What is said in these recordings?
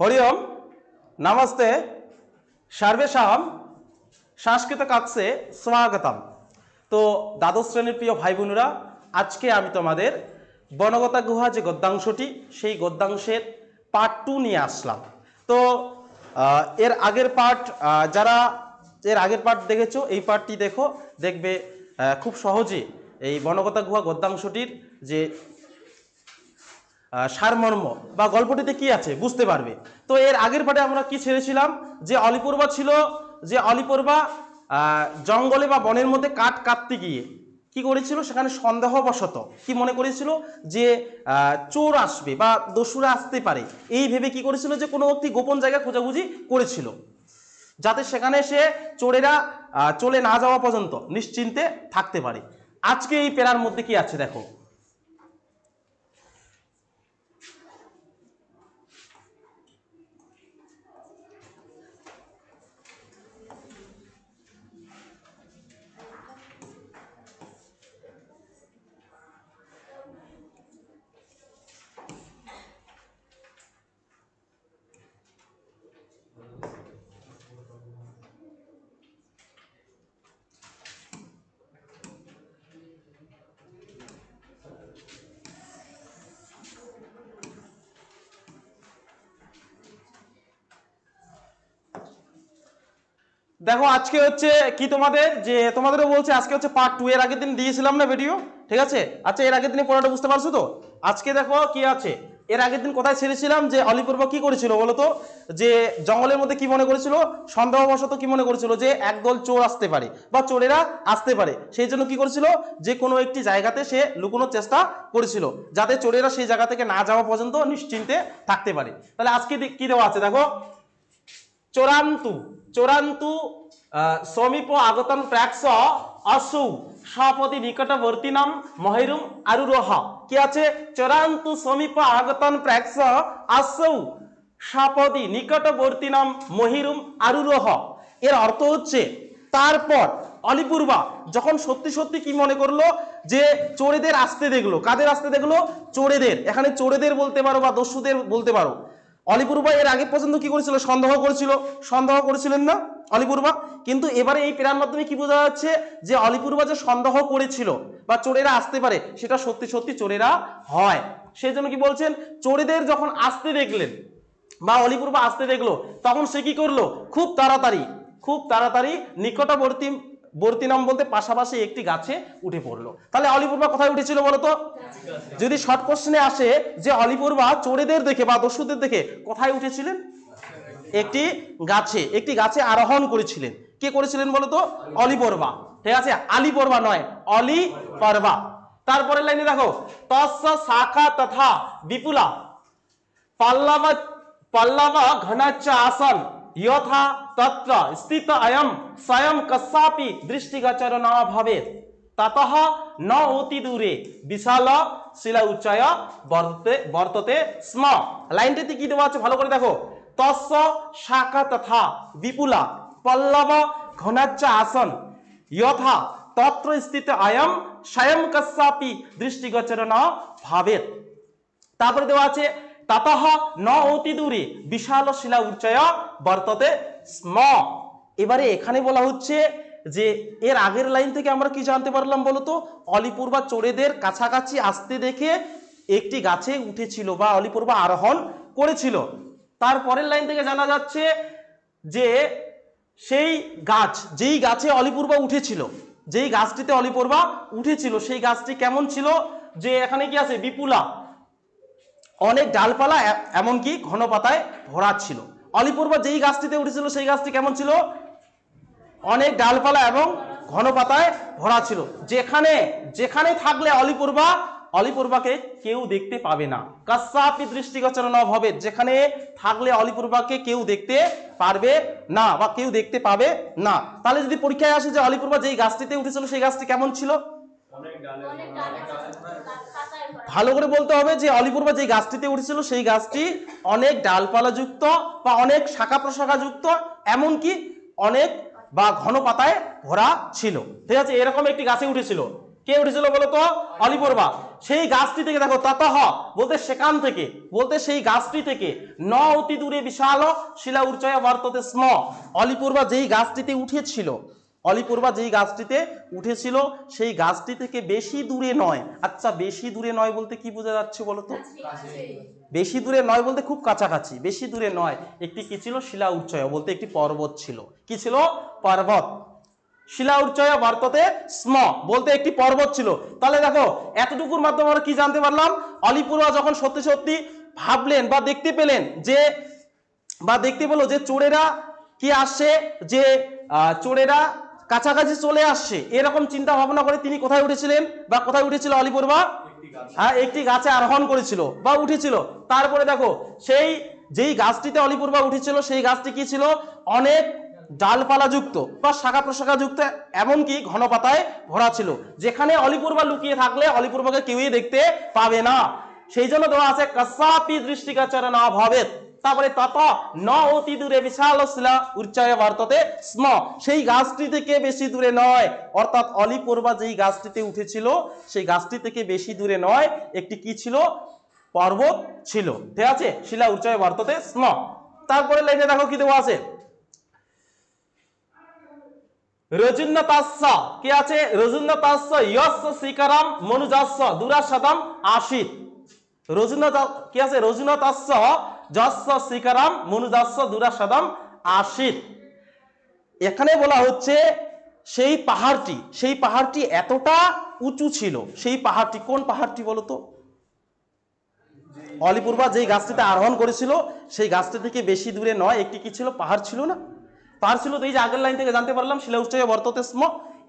হরিওম নমস্তে, সার্বেশাম সংস্কৃত কাক্ষে স্বাগতম। তো দ্বাদশ শ্রেণির প্রিয় ভাই বোনেরা আজকে আমি তোমাদের বনগতা গুহা যে গদ্যাংশটি, সেই গদ্যাংশের পার্ট টু নিয়ে আসলাম। তো এর আগের পার্ট যারা এর আগের পার্ট দেখেছ, এই পার্টটি দেখো, দেখবে খুব সহজে এই বনগতা গুহা গদ্যাংশটির যে সারমর্ম বা গল্পটিতে কি আছে বুঝতে পারবে। তো এর আগের পাটে আমরা কি ছেড়েছিলাম? যে অলিপূর্বা ছিল, যে অলিপূর্বা জঙ্গলে বা বনের মধ্যে কাঠ কাটতে গিয়ে কি করেছিল? সেখানে সন্দেহবশত কি মনে করেছিল? যে চোর আসবে বা দস্যুরা আসতে পারে। এই ভেবে কি করেছিল? যে কোনো একটি গোপন জায়গা খোঁজাখুঁজি করেছিল। যাতে সেখানে সে চোরেরা চলে না যাওয়া পর্যন্ত নিশ্চিন্তে থাকতে পারে। আজকে এই পেরার মধ্যে কি আছে দেখো? দেখো, আজকে হচ্ছে কি তোমাদের? যে তোমাদেরও বলছে, আজকে হচ্ছে পার্ট টু এর আগের দিন দিয়েছিলাম না ভিডিও ঠিক আছে? আচ্ছা এর আগের দিনে পড়াটা বুঝতে পারছ তো? আজকে দেখো কি আছে? এর আগের দিন কোথায় ছেড়েছিলাম? যে অলিপূর্ব কি করেছিল বলতো যে জঙ্গলের মধ্যে কি মনে করেছিল? সন্দেহবশত কি মনে করেছিল? যে একদল চোর আসতে পারে বা চোরেরা আসতে পারে। সেই জন্য কি করেছিল? যে কোনো একটি জায়গাতে সে লুকোনোর চেষ্টা করেছিল, যাতে চোরেরা সেই জায়গা থেকে না যাওয়া পর্যন্ত নিশ্চিন্তে থাকতে পারে। তাহলে আজকে কি দেওয়া আছে? দেখো চোরান্তু চোরান্তু সমীপ আগতন প্রাক্ষ আসু সপতি নিকটবর্তী নাম মহিরুম আরুরোহ। কি আছে? চোরান্তু সমীপ আগতন প্রাক্ষ আসু সপতি নিকটবর্তী নাম মহিরুম আরুরোহ। এর অর্থ হচ্ছে, তারপর অলিপূর্বা যখন সত্যি সত্যি কি মনে করল? যে চোরেদের আসতে দেখল। কাদের আসতে দেখল? চোরেদের। এখানে চোরেদের বলতে পারো বা দস্যুদের বলতে পারো। অলিপূর্বা এর আগে পর্যন্ত কি করেছিল? সন্দেহ করেছিল। সন্দেহ করেছিলেন না অলিপূর্বা কিন্তু এবারে এই পেরার মাধ্যমে কি বোঝা যাচ্ছে যে অলিপূর্বা যে সন্দেহ করেছিল বা চোরেরা আসতে পারে, সেটা সত্যি সত্যি চোরেরা হয়। সেই জন্য কি বলছেন? চোরেদের যখন আসতে দেখলেন বা অলিপূর্বা আসতে দেখল, তখন সে কি করল? খুব তাড়াতাড়ি খুব তাড়াতাড়ি নিকটবর্তী বর্তী নাম বলতে পাশাপাশি একটি গাছে উঠে পড়ল। তাহলে অলিপূর্বা কোথায় উঠেছিল বলতো? যদি শর্ট কোশ্চেনে আসে যে অলিপূর্বা চোরেদের দেখে বা দস্যুদের দেখে কোথায় উঠেছিলেন? একটি গাছে একটি গাছে আরোহণ করেছিলেন। কে করেছিলেন বলতো? অলিপর্বা ঠিক আছে? আলি পর্বা নয় অলি পর্বা তারপরে লাইনে দেখো শাখা তথা বিপুলা। পল্লব পল্লব ঘনাচ্চ আসন। যথা তত্র স্থিত অয়ম স্বয়ং কস্যাপি দৃষ্টিগোচর ন ভবেত ততঃ ন অতি দূরে বিশাল শিলা উচ্চয় বর্ততে বর্ততে স্ম লাইনটিতে কি দেওয়া আছে ভালো করে দেখো তস্য শাখা তথা বিপুলা পল্লব ঘনাচ্চ আসন যথা তত্র স্থিত অয়ম স্বয়ং কস্যাপি দৃষ্টিগোচর ন ভাবেত তারপরে দেওয়া আছে তাতহ ন অতি দূরে, বিশাল শিলা উচ্চয় বর্ততে স্ম। এবারে এখানে বলা হচ্ছে যে এর আগের লাইন থেকে আমরা কি জানতে পারলাম বলতো? অলিপূর্বা চোরেদের কাছাকাছি আসতে দেখে একটি গাছে উঠেছিল বা অলিপূর্বা আরোহণ করেছিল। তারপরের লাইন থেকে জানা যাচ্ছে যে সেই গাছ, যেই গাছে অলিপূর্বা উঠেছিল, যেই গাছটিতে অলিপূর্বা উঠেছিল, সেই গাছটি কেমন ছিল? যে এখানে কি আছে? বিপুলা। অনেক ডালপালা এমনকি ঘন পাতায় ভরা ছিল। অলিপূর্বা যেই গাছটিতে উঠেছিল, সেই গাছটি কেমন ছিল? অনেক ডালপালা এবং ঘন পাতায় ভরা ছিল। যেখানে যেখানে থাকলে অলিপূর্বা অলিপূর্বাকে কেউ দেখতে পাবে না। কাসাপি দৃষ্টিগোচর ন হবে যেখানে থাকলে অলিপূর্বাকে কেউ দেখতে পারবে না বা কেউ দেখতে পাবে না। তাহলে যদি পরীক্ষায় আসে যে অলিপূর্বা যেই গাছটিতে উঠেছিল, সেই গাছটি কেমন ছিল? ভালো করে বলতে হবে যে অলিপূর্বা যে গাছটিতে উঠেছিল সেই গাছটি অনেক ডালপালা যুক্ত বা অনেক শাখা প্রশাখা যুক্ত এমনকি অনেক বা ঘন পাতায় ভরা ছিল। ঠিক আছে এরকম একটি গাছে উঠেছিল। কে উঠেছিল বলতো অলিপর্বা সেই গাছটি থেকে দেখো ততহ বলতে সেখান থেকে বলতে সেই গাছটি থেকে ন অতি দূরে বিশাল শিলা উচ্চয় বর্ততে স্ম। অলিপূর্বা যেই গাছটিতে উঠেছিল অলিপূর্বা যেই গাছটিতে উঠেছিল, সেই গাছটি থেকে বেশি দূরে নয়। আচ্ছা বেশি দূরে নয় বলতে কি বোঝা যাচ্ছে বলো তো বেশি দূরে নয় বলতে খুব কাছাকাছি, বেশি দূরে নয়। একটি কি ছিল? শিলা উচ্চয় বলতে একটি পর্বত ছিল। কি ছিল? পর্বত। শিলা উচ্চয় বর্ততে স্ম বলতে একটি পর্বত ছিল। তাহলে দেখো, এতটুকুর মাধ্যমে আমরা কি জানতে পারলাম? অলিপুরা যখন সত্যি সত্যি ভাবলেন বা দেখতে পেলেন যে, বা দেখতে পেল যে চোরেরা কি আসছে, যে চোরেরা কাছাকাছি চলে আসছে। এরকম চিন্তা ভাবনা করে তিনি কোথায় উঠেছিলেন বা কোথায় উঠেছিল অলিপুরবা হ্যাঁ একটি গাছে আরোহণ করেছিল বা উঠেছিল। তারপরে দেখো সেই যেই গাছটিতে অলিপূর্বা উঠেছিল সেই গাছটি কি ছিল? অনেক ডালপালা যুক্ত বা শাখা প্রশাখা যুক্ত এমনকি ঘন পাতায় ভরা ছিল। যেখানে অলিপূর্বা লুকিয়ে থাকলে অলিপূর্বাকে কেউই দেখতে পাবে না। সেই জন্য দেওয়া আছে কাসাপি দৃষ্টিকাচার না ভাবেত। তারপরে তত ন অতি দূরে বিশাল শিলা উচ্চয় বর্ততে স্ম। সেই গাছটি থেকে বেশি দূরে নয়। অর্থাৎ অলিপূর্বা যেই গাছটিতে উঠেছিল, সেই গাছটি থেকে বেশি দূরে নয়। একটি কি ছিল? পর্বত ছিল। ঠিক আছে? শিলা উচ্চয় বর্ততে স্ম। তারপরে লাইনে দেখো কি দেওয়া আছে। রজুন্নতাস্য। কি আছে? রজুন্নতাস্য। কি আছে? রজুনতাস্য যস্য মনুজাস্য দুরাশতম আশিত এখানে বলা হচ্ছে সেই পাহাড়টি সেই পাহাড়টি এতটা উঁচু ছিল, সেই পাহাড়টি কোন পাহাড়টি বলতো? অলিপূর্বা যেই গাছটিতে আরোহণ করেছিল, সেই গাছটি থেকে বেশি দূরে নয়, একটি কি ছিল? পাহাড় ছিল না। পাহাড় ছিল তো এই যে আগের লাইন থেকে জানতে পারলাম শিলা বর্ততে স্ম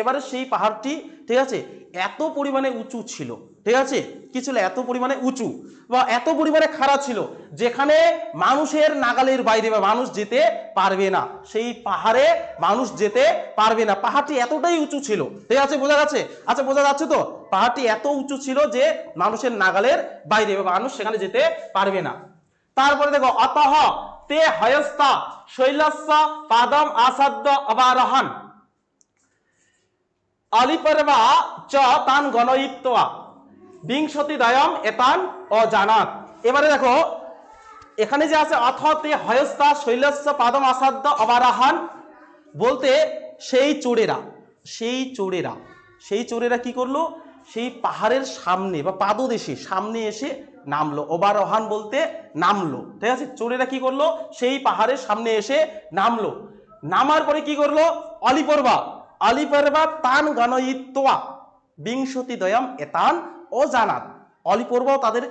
এবারে সেই পাহাড়টি, ঠিক আছে, এত পরিমাণে উঁচু ছিল, ঠিক আছে, কি ছিল? এত পরিমাণে উঁচু বা এত পরিমাণে খাড়া ছিল যেখানে মানুষের নাগালের বাইরে বা মানুষ যেতে পারবে না। সেই পাহাড়ে মানুষ যেতে পারবে না। পাহাড়টি এতটাই উঁচু ছিল, ঠিক আছে, বোঝা যাচ্ছে আচ্ছা বোঝা যাচ্ছে তো? পাহাড়টি এত উঁচু ছিল যে মানুষের নাগালের বাইরে বা মানুষ সেখানে যেতে পারবে না। তারপরে দেখো অতহ তে হয়স্তা শৈলস্য পাদম আসাদ্য অবারহান। অলিপর্বা চ তান গণয়িত্বা বিংশতি দয়ম এতান অজানাত। এবারে দেখো, এখানে যে আছে অথতে হয়স্তা শৈলস্য পাদম আসাদ্য অবারাহান বলতে সেই চোরেরা সেই চোরেরা। সেই চোরেরা কি করল? সেই পাহাড়ের সামনে বা পাদদেশে, সামনে এসে নামলো। ওবারহান বলতে নামলো। ঠিক আছে? চোরেরা কি করল? সেই পাহাড়ের সামনে এসে নামলো। নামার পরে কি করল? অলিপর্বা অলিপর্বা তান গণয়িত্বা বিংশতি দয়াম এতান ও জানাত অলিপর্বাও তাদের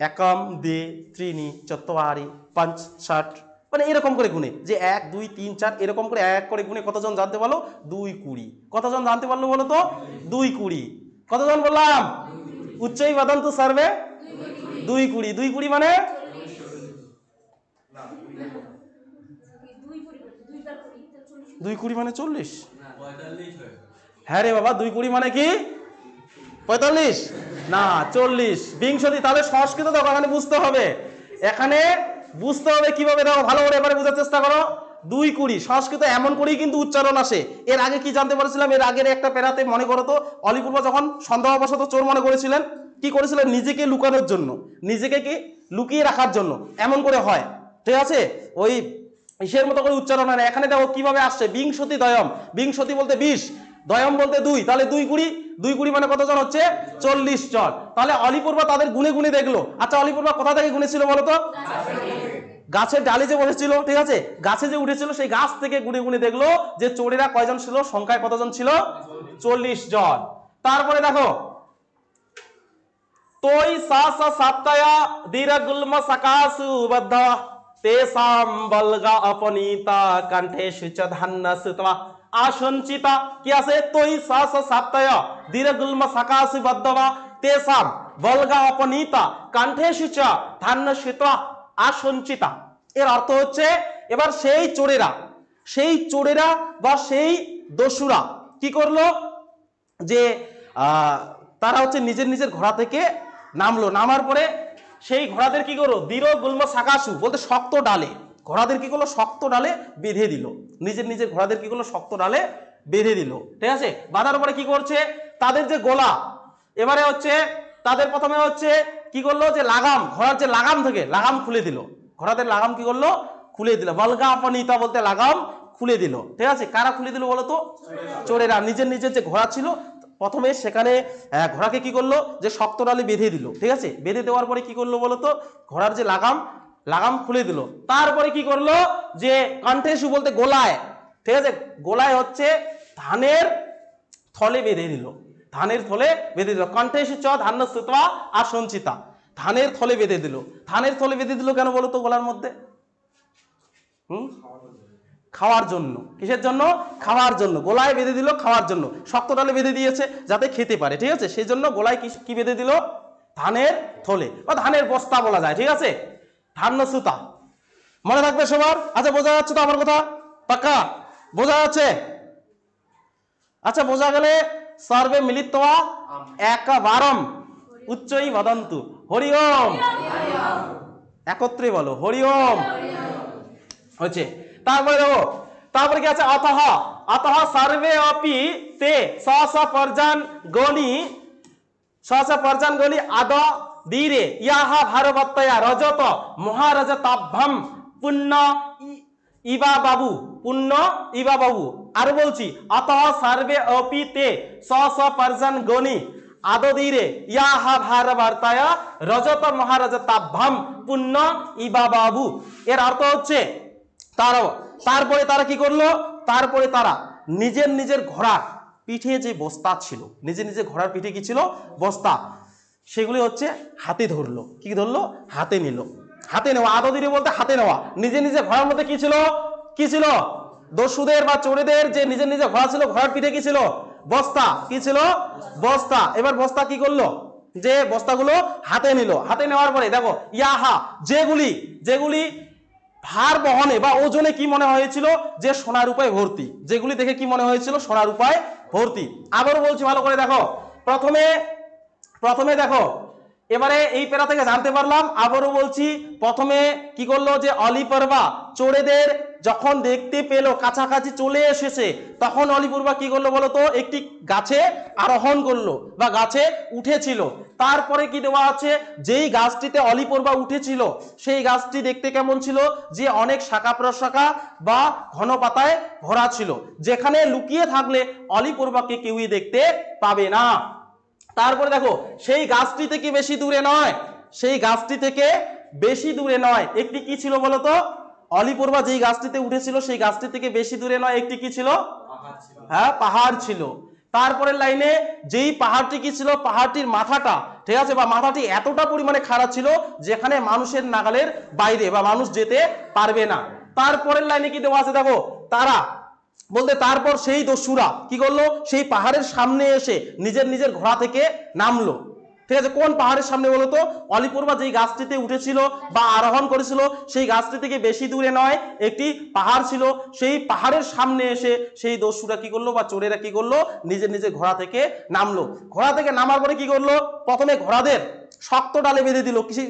একম দে ত্রিনি চত্বারি পাঁচ ষাট মানে এরকম করে গুনে যে এক দুই তিন চার এরকম করে এক করে গুনে কতজন জানতে পারল? দুই কুড়ি। কতজন জানতে পারল বলো তো? দুই কুড়ি। কতজন বললাম? উচ্চই বাদন্ত সার্ভে দুই কুড়ি। দুই কুড়ি মানে? দুই কুড়ি মানে চল্লিশ। হ্যাঁ রে বাবা, দুই কুড়ি মানে কি? পঁয়তাল্লিশ? না, চল্লিশ। বিংশতি, তাহলে সংস্কৃত দেখো, এখানে বুঝতে হবে। এখানে বুঝতে হবে কীভাবে দেখো, ভালো করে এবারে বোঝার চেষ্টা করো। দুই কুড়ি, সংস্কৃত এমন করেই কিন্তু উচ্চারণ আসে। এর আগে কি জানতে পারছিলাম? এর আগের একটা পেরাতে মনে করো তো অলিপূর্ব যখন সন্দেহবশত চোর মনে করেছিলেন, কি করেছিলেন? নিজেকে লুকানোর জন্য। নিজেকে কি? লুকিয়ে রাখার জন্য। এমন করে হয়। ঠিক আছে? ওই ইসের মতো করে উচ্চারণ হয় না। এখানে দেখো কীভাবে আসছে? বিংশতি দয়ম। বিংশতি বলতে বিশ, দয়ম বলতে দুই। তাহলে দুই কুড়ি দুই কুড়ি মানে কতজন হচ্ছে? চল্লিশ জন। তাহলে অলিপূর্বা তাদের গুনে গুনে দেখল। আচ্ছা অলিপূর্বা কোথা থেকে গুনেছিল বলো তো? গাছের ডালে যে বসেছিল, ঠিক আছে? গাছে যে উঠেছিল, সেই গাছ থেকে গুনে গুনে দেখল যে চোরেরা কয়জন ছিল? সংখ্যায় কতজন ছিল? চল্লিশ জন। তারপরে দেখো তোই সা সাপ্তায়া দীরগুল্ম বদ্ধ। তেসাম বলগা অপনীতা কণ্ঠে সুচ ধান্য সুতবা আসঞ্চিতা কি আছে তোই সা সা সাপ্তায়া দীরগুল্ম সকাসু বদ্ধবা তেসাম বলগা অপনীতা কণ্ঠে সুচ ধান্য সুতবা আসঞ্চিতা এর অর্থ হচ্ছে, এবার সেই চোরেরা সেই চোরেরা বা সেই দস্যুরা কি করল? যে তারা হচ্ছে নিজের নিজের ঘোড়া থেকে নামলো। নামার পরে সেই ঘোড়াদের কি করল? দৃঢ় গুল্ম সাকাসু বলতে শক্ত ডালে। ঘোড়াদের কি করল? শক্ত ডালে বেঁধে দিল। নিজের নিজের ঘোড়াদের কি করল? শক্ত ডালে বেঁধে দিল। ঠিক আছে? বাঁধার পরে কি করছে? তাদের যে গোলা, এবারে হচ্ছে তাদের প্রথমে হচ্ছে কি করল? যে লাগাম, ঘোড়ার যে লাগাম থেকে লাগাম খুলে দিল। ঘোড়াদের লাগাম কি করল? খুলে দিল। বলগা আপনিতা বলতে লাগাম খুলে দিল। ঠিক আছে? কারা খুলে দিল বলো তো? চোরেরা। নিজের নিজের যে ঘোড়া ছিল প্রথমে সেখানে ঘোড়াকে কি করল? যে শক্ত ডালে বেঁধে দিল। ঠিক আছে? বেঁধে দেওয়ার পরে কি করল বলো তো ঘোড়ার যে লাগাম লাগাম খুলে দিল। তারপরে কি করল? যে কণ্ঠেশু বলতে গোলায়। ঠিক আছে? গোলায় হচ্ছে ধানের থলে বেঁধে দিল। ধানের থলে বেঁধে দিল। কণ্ঠে এসে চ, ধান্য সুতবা আর সঞ্চিতা। ধানের থলে বেঁধে দিল। ধানের থলে বেঁধে দিল কেন বলো তো গলার মধ্যে? হুম? খাওয়ার জন্য। কিসের জন্য? খাওয়ার জন্য। গোলায় বেঁধে দিল খাওয়ার জন্য। শক্ত ডালে বেঁধে দিয়েছে যাতে খেতে পারে, ঠিক আছে? সেই জন্য গোলায় কি বেঁধে দিল? ধানের থলে বা ধানের বস্তা বলা যায়, ঠিক আছে? ধান্য সুতা। মনে থাকবে সবার? আচ্ছা বোঝা যাচ্ছে তো আমার কথা? পাক্কা? বোঝা যাচ্ছে? আচ্ছা বোঝা গেলে সর্বে মিলিতবা একবারম উচ্চই বদন্তু। হরি ওম! একত্রে বলো, হরি ওম! হচ্ছে তারপরে দেখো, তারপরে কি আছে? অতহ অতহ সর্বে অপি তে স স গণি স স গণি আদ ধীরে ইয়াহা ভারবত্তয়া রজত মহারজতাভ্যম পুণ্য ইবা বাবু পুণ্য ইবা বাবু আর বলছি অতঃ সর্বে অপি তে স স পর্যান গণি ইয়াহা ভারবার্তায়া রজত মহারজতাভ্যম পুণ্য ইবা বাবু এর অর্থ হচ্ছে তারাও তারপরে তারা কি করল? তারপরে তারা নিজের নিজের ঘোড়ার পিঠে যে বস্তা ছিল, নিজের নিজের ঘোড়ার পিঠে কি ছিল? বস্তা। সেগুলি হচ্ছে হাতে ধরলো। কি ধরলো? হাতে নিল। হাতে নেওয়া আদদিরে বলতে হাতে নেওয়া। নিজে নিজে ঘোড়ার মধ্যে কি ছিল? কি ছিল? দস্যুদের বা চোরেদের যে নিজের নিজে ঘোড়া ছিল, ঘোড়ার পিঠে কি ছিল? বস্তা। কি ছিল? বস্তা। এবার বস্তা কি করল? যে বস্তাগুলো হাতে নিল। হাতে নেওয়ার পরে দেখো, ইয়াহা, যেগুলি যেগুলি ভার বহনে বা ওজনে কি মনে হয়েছিল? যে সোনার উপায় ভর্তি। যেগুলি দেখে কি মনে হয়েছিল? সোনার উপায় ভর্তি। আবারও বলছি ভালো করে দেখো। প্রথমে প্রথমে দেখো এবারে এই পেরা থেকে জানতে পারলাম, আবারও বলছি, প্রথমে কি করল যে অলিপর্বা চোরেদের যখন দেখতে পেল, কাছাকাছি চলে এসেছে, তখন অলিপূর্বা কি করল বলতো একটি গাছে আরোহণ করল বা গাছে উঠেছিল। তারপরে কি দেওয়া আছে? যেই গাছটিতে অলিপর্বা উঠেছিল, সেই গাছটি দেখতে কেমন ছিল? যে অনেক শাখা প্রশাখা বা ঘন পাতায় ভরা ছিল। যেখানে লুকিয়ে থাকলে অলিপর্বাকে কেউই দেখতে পাবে না। তারপরে দেখো সেই গাছটি থেকে বেশি দূরে নয়। সেই গাছটি থেকে বেশি দূরে নয়। একটি কি ছিল বলতো অলিপূর্বা যেই গাছটিতে উঠেছিল সেই গাছটি থেকে বেশি দূরে নয়। একটি কি ছিল? হ্যাঁ পাহাড় ছিল। তারপরের লাইনে যেই পাহাড়টি কি ছিল? পাহাড়টির মাথাটা ঠিক আছে? বা মাথাটি এতটা পরিমাণে খারাপ ছিল যেখানে মানুষের নাগালের বাইরে বা মানুষ যেতে পারবে না। তারপরের লাইনে কি দেওয়া আছে দেখো? তারা বলতে তারপর সেই দস্যুরা কি করল? সেই পাহাড়ের সামনে এসে নিজের নিজের ঘোড়া থেকে নামলো। ঠিক আছে, কোন পাহাড়ের সামনে বলতো অলিপূর্বা যেই গাছটিতে উঠেছিল বা আরোহণ করেছিল, সেই গাছটি থেকে বেশি দূরে নয়, একটি পাহাড় ছিল। সেই পাহাড়ের সামনে এসে সেই দস্যুরা কি করল বা চোরেরা কি করল? নিজের নিজের ঘোড়া থেকে নামলো। ঘোড়া থেকে নামার পরে কি করল? প্রথমে ঘোড়াদের শক্ত ডালে বেঁধে দিল, কিসে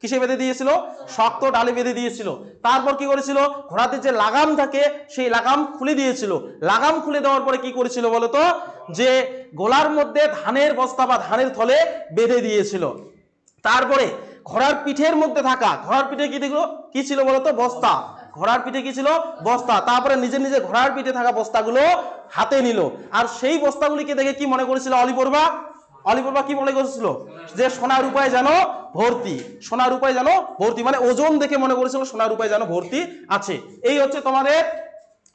কিসে বেঁধে দিয়েছিল? শক্ত ডালে বেঁধে দিয়েছিল। তারপর কি করেছিল? ঘোড়াতে যে লাগাম থাকে, সেই লাগাম খুলে দিয়েছিল। লাগাম খুলে দেওয়ার পরে কি করেছিল বলতো? যে গোলার মধ্যে ধানের বস্তা বা ধানের থলে বেঁধে দিয়েছিল। তারপরে ঘোড়ার পিঠের মধ্যে থাকা, ঘোড়ার পিঠে কি দেখল? কি ছিল বলতো? বস্তা। ঘোড়ার পিঠে কি ছিল? বস্তা। তারপরে নিজে নিজে ঘোড়ার পিঠে থাকা বস্তাগুলো হাতে নিল। আর সেই বস্তাগুলিকে দেখে কি মনে করেছিল অলিপর্বা অলিপর্বা কি মনে করেছিল? যে সোনার উপায় যেন ভর্তি, সোনার উপায় যেন ভর্তি মানে ওজন দেখে মনে করেছিল সোনার উপায় যেন ভর্তি আছে। এই হচ্ছে তোমাদের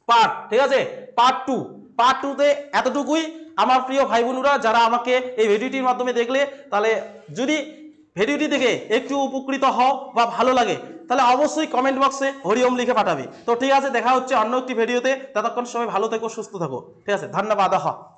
পার্ট ঠিক আছে? পার্ট টু পার্ট টুতে এতটুকুই। আমার প্রিয় ভাই বোনরা, যারা আমাকে এই ভিডিওটির মাধ্যমে দেখলে, তাহলে যদি ভিডিওটি দেখে একটু উপকৃত হও বা ভালো লাগে, তাহলে অবশ্যই কমেন্ট বক্সে হরিওম লিখে পাঠাবে। তো ঠিক আছে, দেখা হচ্ছে অন্য একটি ভিডিওতে। ততক্ষণ সবাই ভালো থেকো, সুস্থ থাকো। ঠিক আছে, ধন্যবাদ, আহ।